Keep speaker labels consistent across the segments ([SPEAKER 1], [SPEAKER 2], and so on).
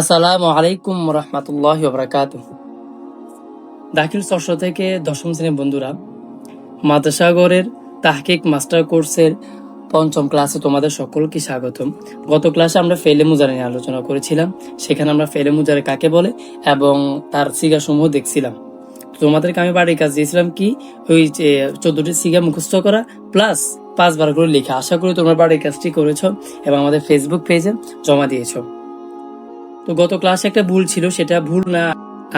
[SPEAKER 1] আসসালামু আলাইকুম রহমতুল্লাহ বরকাত দাখিল ষষ্ঠ থেকে দশম শ্রেণির বন্ধুরা, মাদ্রাসাগরের তাহকিক মাস্টার কোর্সের পঞ্চম ক্লাসে তোমাদের সকলকে স্বাগতম। গত ক্লাসে আমরা ফেলে মুজারে নিয়ে আলোচনা করেছিলাম, সেখানে আমরা ফেলে মুজারে কাকে বলে এবং তার সিগাসমূহ দেখছিলাম। তোমাদেরকে আমি বাড়ির কাজ দিয়েছিলাম কি? ওই যে চোদ্দটি সিগা মুখস্থ করা, প্লাস পাঁচবার করে লেখা। আশা করি তোমরা বাড়ির কাজটি করেছ এবং আমাদের ফেসবুক পেজে জমা দিয়েছ। তো গত ক্লাসে একটা ভুল ছিল, সেটা ভুল না।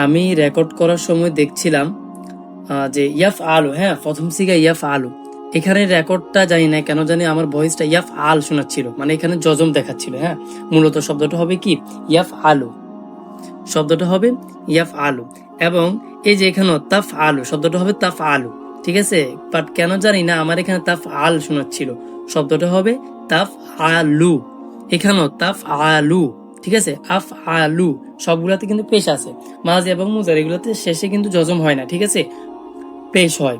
[SPEAKER 1] আমি রেকর্ড করার সময় দেখছিলাম যে ইয়াফ আলু হ্যাঁ প্রথম সিগা ইয়াফ আলু। এখানে রেকর্ডটা জানি না, কেন জানি আমার ভয়েসটা ইয়াফ আল শোনাচ্ছিল। মানে এখানে জজম দেখাচ্ছিল হ্যাঁ। মূলত শব্দটা হবে কি? ইয়াফ আলু। শব্দটা হবে ইয়াফ আলু। এবং এই যে এখানে তাফ আলু, শব্দটা হবে তাফ আলু, ঠিক আছে? বাট কেন জানি না, আমার এখানে তাফ আল শোনাচ্ছিল। শব্দটা হবে তাফ আলু। এখানেও তাফ আলু। ঠিক আছে? আফ আলু সবগুলাতে কিন্তু পেশ আছে। মাঝে এবং মুজার, এগুলোতে শেষে কিন্তু জজম হয় না, ঠিক আছে? পেশ হয়।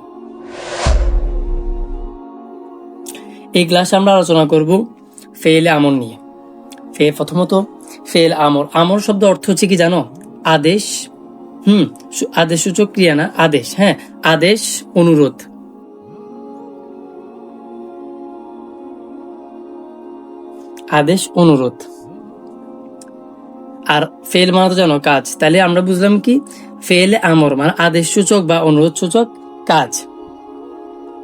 [SPEAKER 1] এই ক্লাসে আমরা আলোচনা করব ফেলে আমর নিয়ে। ফে প্রথমত, ফেল আমর আমর শব্দ অর্থ হচ্ছে কি জানো? আদেশ, হুম আদেশ সূচক ক্রিয়া না, আদেশ হ্যাঁ আদেশ, অনুরোধ। আদেশ, অনুরোধ। আর ফেল মানে তো জানো কাজ। তাহলে আমরা বুঝলাম কি? ফেল আমর মানে আদেশ সূচক বা অনুরোধ সূচক কাজ।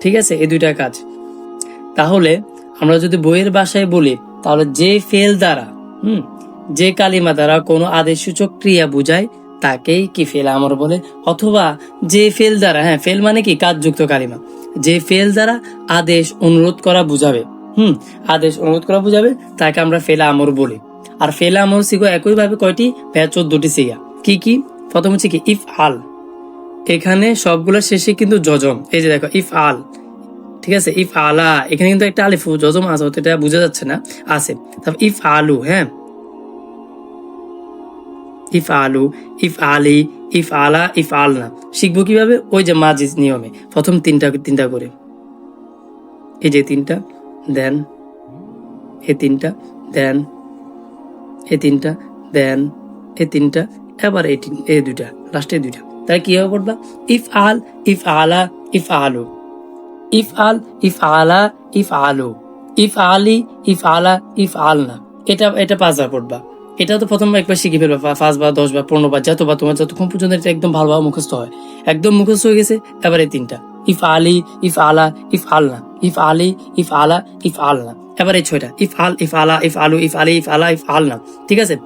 [SPEAKER 1] ঠিক আছে? এই দুইটা কাজ। তাহলে আমরা যদি বইয়ের ভাষায় বলি, তাহলে যে ফেল দ্বারা, হুম, যে কালিমা দ্বারা কোনো আদেশ সূচক ক্রিয়া বুঝায়, তাকেই কি ফেল আমর বলে? অথবা যে ফেল দ্বারা হ্যাঁ ফেল মানে কি? কাজযুক্ত কালিমা। যে ফেল দ্বারা আদেশ অনুরোধ করা বুঝাবে, হুম, আদেশ অনুরোধ করা বুঝাবে, তাকে আমরা ফেল আমর বলি। আর ফেল আমর সিগো একই ভাবে কয়টি? ভ্যা চোদ্দটি সিগা। কি কি? প্রথম হচ্ছে কি ইফ আল এখানে সবগুলো শেষে কিন্তু জজম এই যে দেখো ইফ আল ঠিক আছে? ইফ আলা। এখানে কিন্তু একটা আলিফ জজম আছে এটা বোঝা যাচ্ছে না। আছে। তারপর ইফ আলু হ্যাঁ? ইফ আলু ইফ আলি ইফ আলা ইফ আলনা। শিখব কীভাবে? ওই যে মাজিজ নিয়মে। প্রথম তিনটা তিনটা করে। এই যে তিনটা দেন এ তিনটা দেন এ তিনটা দেন এ তিনটা, এবার এই তিন এই দুইটা লাস্টে দুইটা। তাই কি হবে পড়বা ইফ আল ইফ আলা ইফ আলু। ইফ আল ইফ আলা ইফ আলু। ইফ আলি ইফ আলা ইফ আলনা। এটা এটা পাঁচবার পড়বা। এটা তো প্রথম একবার শিখে ফেলবা, পা- পাঁচবার দশবার পনেরোবার যতবার তোমার যতক্ষণ পর্যন্ত এটা একদম ভালোভাবে মুখস্থ হয়। একদম মুখস্থ হয়ে গেছে, এবার এই তিনটা। ইফ আলি ইফ আলা ইফ আলনা। ইফ আলি ইফ আলা ইফ আলনা। এবার এই ছয়টা। ইফ আল, ইফ আলা, ইফ আলু, ইফ আলি, ইফ আলা, ইফ আলনা ঠিক আছে?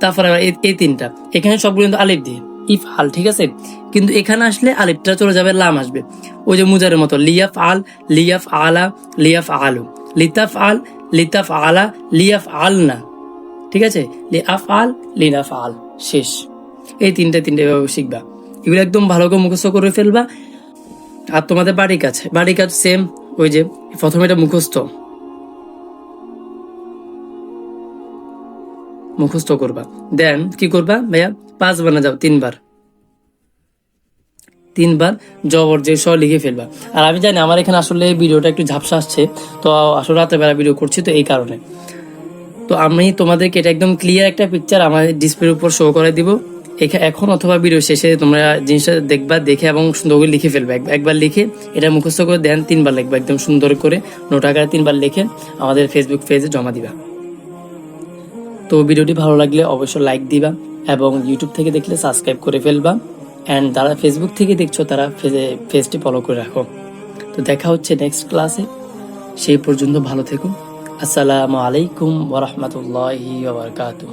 [SPEAKER 1] তারপরে এই- তিনটা। এখানে সবগুলো কিন্তু আলিফ দিয়ে। ইফ আল, ঠিক আছে? কিন্তু এখানে আসলে আলিফটা চলে যাবে, লাম আসবে। ওই যে মুজারের মতো, লিয়াফ আল, লিয়াফ আলা, লিয়াফ আলু। লিতাফ আল, লিতাফ আলা, লিয়াফ আল না। ঠিক আছে? লি আফ আল লিনাফ আল। শেষ। এই তিনটে তিনটে এভাবে শিখবা। এগুলো একদম ভালো করে মুখস্থ করে ফেলবা। আর তোমাদের বাড়ি কাজ বাড়ি কাজ সেম ওই যে প্রথমে এটা মুখস্থ। মুখস্থ করবা। দেন কি করবা? ভাইয়া, পাঁচ বানা যাও, তিনবার। তিনবার জবর যে স লিখে ফেলবা। আর আমি জানি আমার এখানে আসলে ভিডিওটা একটু ঝাপসা আসছে, তো আসলে রাতের বেলা ভিডিও করছি তো এই কারণে। তো আমি তোমাদেরকে এটা একদম ক্লিয়ার একটা পিকচার আমার ডিসপ্লের উপর শো করে দিব। এখা- এখন অথবা ভিডিও শেষে তোমরা জিনিসটা দেখবা, দেখে এবং সুন্দর করে লিখে ফেলবে। একবার লিখে এটা মুখস্থ করে দেন, তিনবার লিখবা। একদম সুন্দর করে, নোট আকারে তিনবার লিখে আমাদের ফেসবুক পেজে জমা দিবা। তো ভিডিওটি ভালো লাগলে অবশ্যই লাইক দিবা এবং ইউটিউব থেকে দেখলে সাবস্ক্রাইব করে ফেলবা। অ্যান্ড যারা ফেসবুক থেকে দেখছ, তারা পেজটি ফলো করে রাখো। তো দেখা হচ্ছে নেক্সট ক্লাসে সেই পর্যন্ত ভালো থেকো। আসসালামু আলাইকুম ওরহমতুল্লাহি ওবরকাতুহ